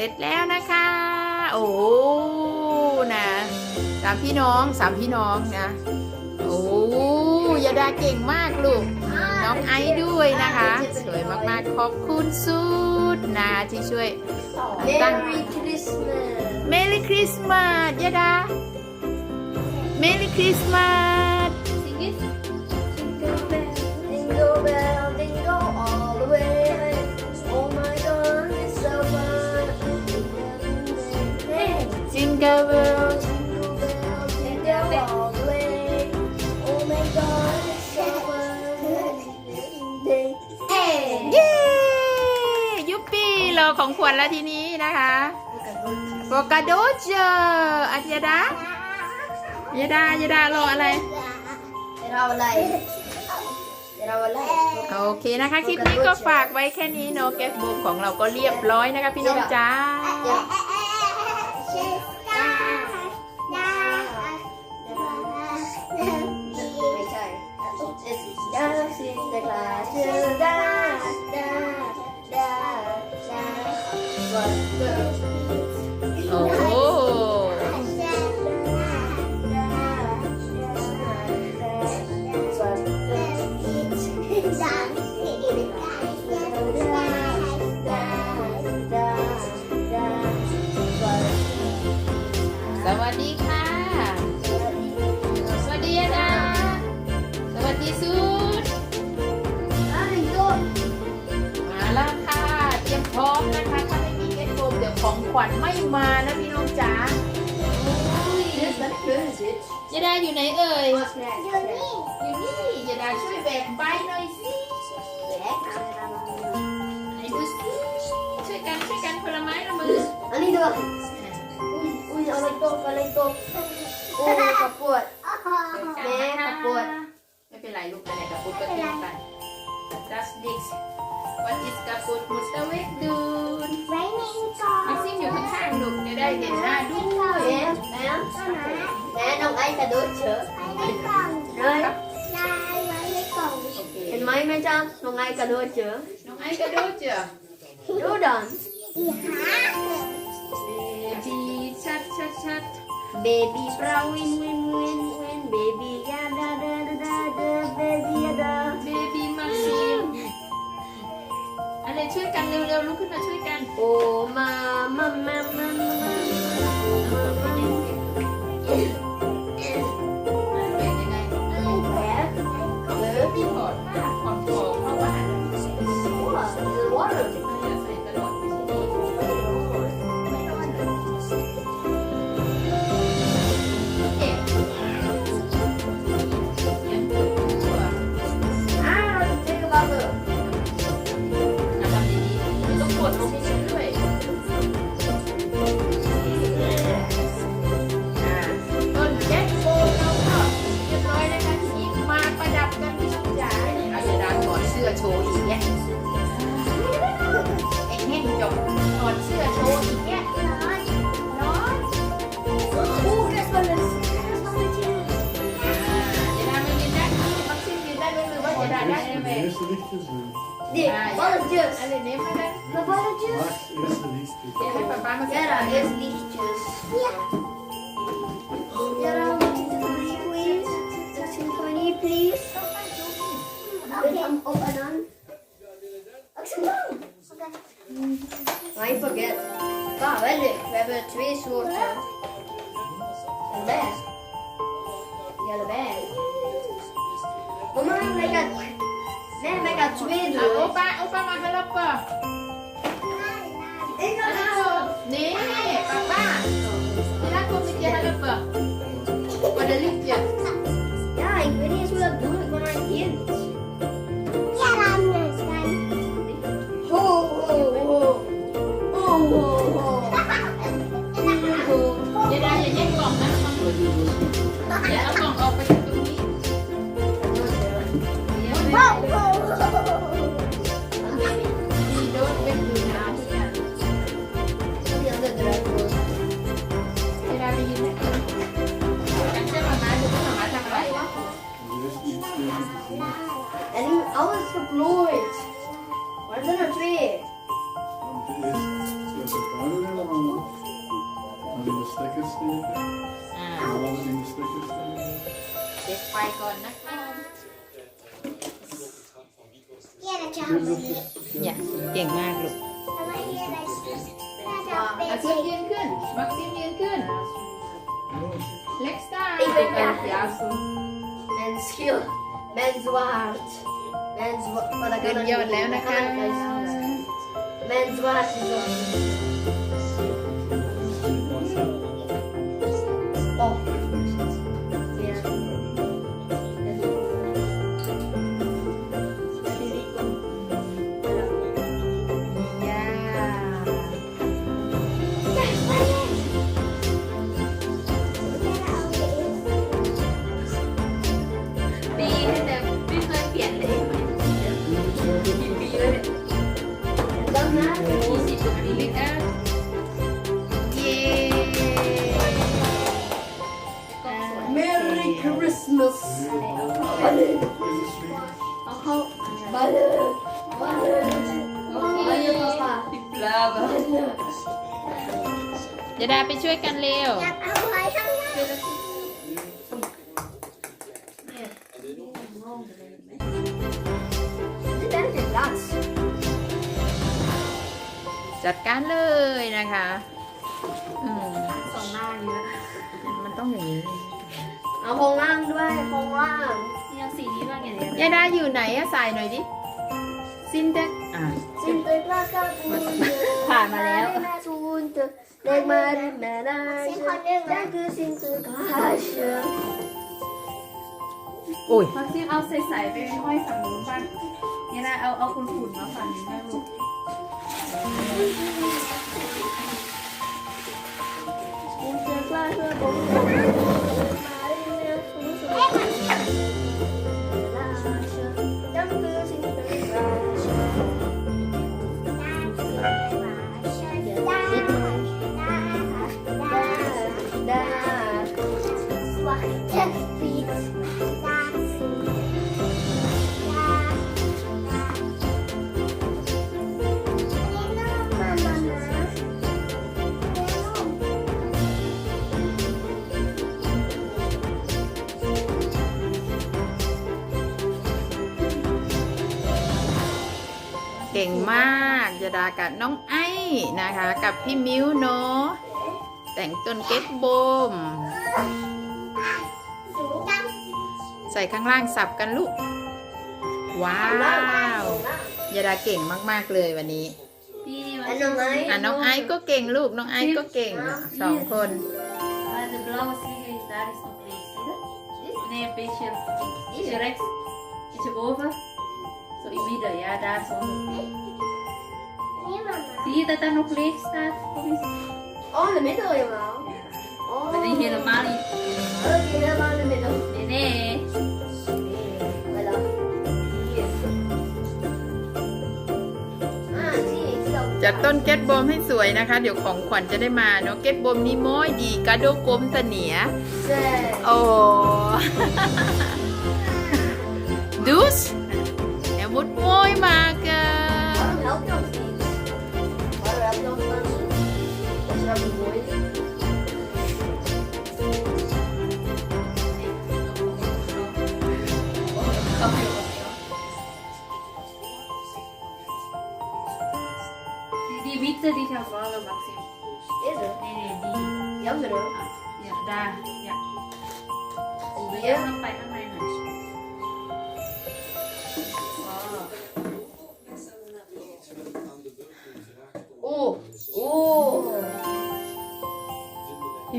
ร็จแล้วนะคะ โอ้นะสามพี่น้องสามพี่น้องนะ โอ้ยาดาเก่งมากลูก น้องไอซ์ด้วยนะคะ สวยมากๆ ขอบคุณสุดนะที่ช่วยตั้ง Merry Christmas เมลิคริสต์มาสยาดาเม Hey จิงเกิลเบล Jingle bell Jingle all the way Oh my god It's so fun Hey เย้ยุปปี้รอของขวัญแล้วทีนี้นะคะโปกาโดเจออัจยาดายาดายาดารออะไร เราอะไรเราอะไรโอเคนะคะ คลิปนี้ก็ฝากไว้แค่นี้เนาะแก๊กบุ๊กของเราก็เรียบร้อยนะคะพี่น้องจ้าไม่ ของขวัญไม่มานะพี่น้องจ๋ายาดาอยู่ไหนเอ่ย อยู่นี่ยาดาช่วยแบกใบหน่อยสิไหนดูสิช่วยกันช่วยกันคนละไม้ละมือ อันนี้ด้วยอุ้ยอุ้ยอะไรตกอะไรตกโอ้กระปวดแม่กระปุกไม่เป็นไรลูกอะไรกระปุกก็ทิ้งไป That's this What is kaput mutawek dun? Raining con. Bác xin nhiều khăn hàng được để đây để ra đúng rồi. Nè, nè, đông anh là đốt chứ. Rồi. Em mấy mấy trăm, nông anh cả đốt chứ. Nông anh cả đốt chứ. Đu đòn. Baby chat chat chat. Baby brown win win win win. Baby ya da da da da da. Baby ya da. Baby อะไรช่วยกันเร็วๆลุกขึ้นมาช่วยกัน โอ้มามามามามา Eerste lichtjes doen. Die balletjes. อะไรเนี่ยไม่ได้ De balletjes. Max, eerste lichtjes. เดี๋ยวให้ป๊าป๊ามา Ja, dat is lichtjes. Ja. Ja, dan moet je het please. Symfonie, please. Doe hem op en aan. Maar je forget. Ah, wel leuk. We hebben twee soorten. Een bag. Ja, de bag. Mama, wij gaan... Nee, wij gaan twee อะโเช็คไฟก่อนนะคะ Ja, dat je Kun je houdt. dat eens- อย่าเก่งมากลูก Maar hier, dat is... Ja, dat มา weet ขึ้น ik. ยืนขึ้น มักซิมยืนขึ้น เล็กสตาร์ Ik ben klaar. ja zo Mijn schild. Mijn zwaard. Mijn zwaard. Maar dat ขึ้ kan น er ยอด niet แล้ว in. นะ Dat คะ kan er ยาดาไปช่วยกันเร็ว Ja, hou hij hangen. Dit is de plaats จัดการเลยนะคะอืมสองหน้านี้นะมันต้องอย่างนี้เอาโครงล่างด้วยโครงล่างยังสีนี้ว่าไงเนี่ยยาดาอยู่ไหนอะใส่หน่อยดิซินเด็กอะ Sinterklaas gaat boeren. ผ่านมาแล้ว Denk maar in mijn huisje. Zing gewoon nummer. Dank u Sinterklaasje. โอ้ยมักซิมเอาใส่ๆไปห้อยฝั่งนู้นบ้างนี่นะเอาเอาคุณฝุ่นมาฝั่งนี้บ้างลูก Sinterklaas, we komen. เก่งมากยาดากับน้องไอ้นะคะ กับพี่มิ้วเนาะแต่งต้นเก็ตบม ใส่ข้างล่างสับกันลูก ว้าวยาดาเก่งมากๆเลยวันนี้พี่นี่ En dan mij. อะน้องไอซ์ก็เก่งลูกน้องไอซ์ก็เก่งสองคน Maar de blauwe spiegel is daar is nog leeg, zie je dat? Nee, een beetje, ietsje rechts, ietsje boven. Zo in midden, ja, daar zo. Nee, mama. Zie je dat daar nog leeg staat? Kom eens. Oh, in de middel helemaal. Oh, Maar die helemaal niet. Oké, helemaal in de middel. Nee, nee. จัดต้นเก็ตโบมให้สวยนะคะ เดี๋ยวของขวัญจะได้มาเนาะเก็ตโบมนี่ม้อยดีกระโดกลมเสนีย Zes. โอ้ dus er moet mooi maken Waarom helpt je ons niet? Waarom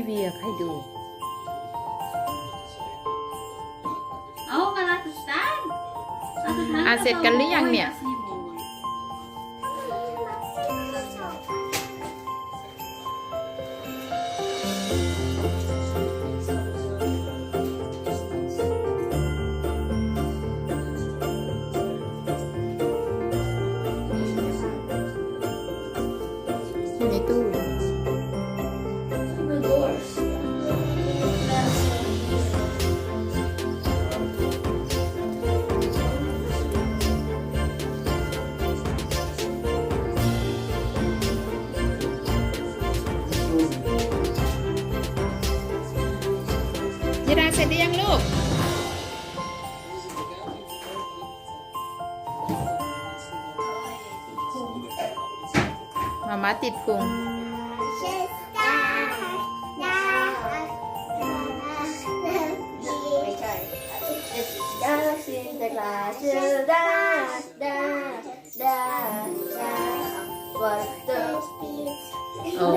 พี่เวียให้ดู เอามา laat het staan. Laat het hangen, Ah, dat zit is kan al liang mooi, niet. dat is niet mooi. ห ติดพุง ไม่ใช่ It's just in the glass da da da da what the โอ้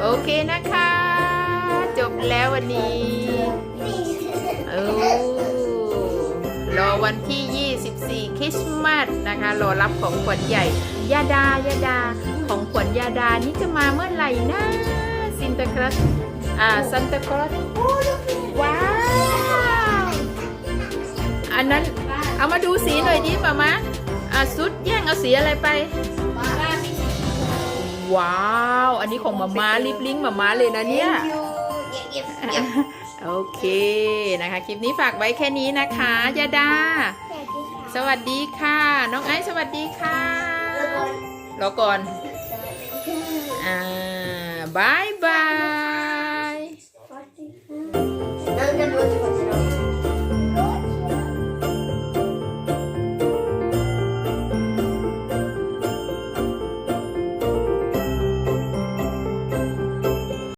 โอเคนะคะ จบแล้ววันนี้เออรอวันที่ 24 คริสต์มาสนะคะ รอรับของขวัญใหญ่ยาดายาดา ของขวัญยาดานี่จะมาเมื่อไหร่นะซินตาคลอสอ่าซันตาคลอสว้าวอันนั้นเอามาดูสีหน่อยดิปะมะ อะสุดแย่งเอาสีอะไรไป ว้าว อันนี้ของมาม่าลิปลิงก์มาม่าเลยนะเนี่ย โอเคนะคะ คลิปนี้ฝากไว้แค่นี้นะคะยาดา สวัสดีค่ะ น้องไอซ์สวัสดีค่ะรอก่อน อ่าบาย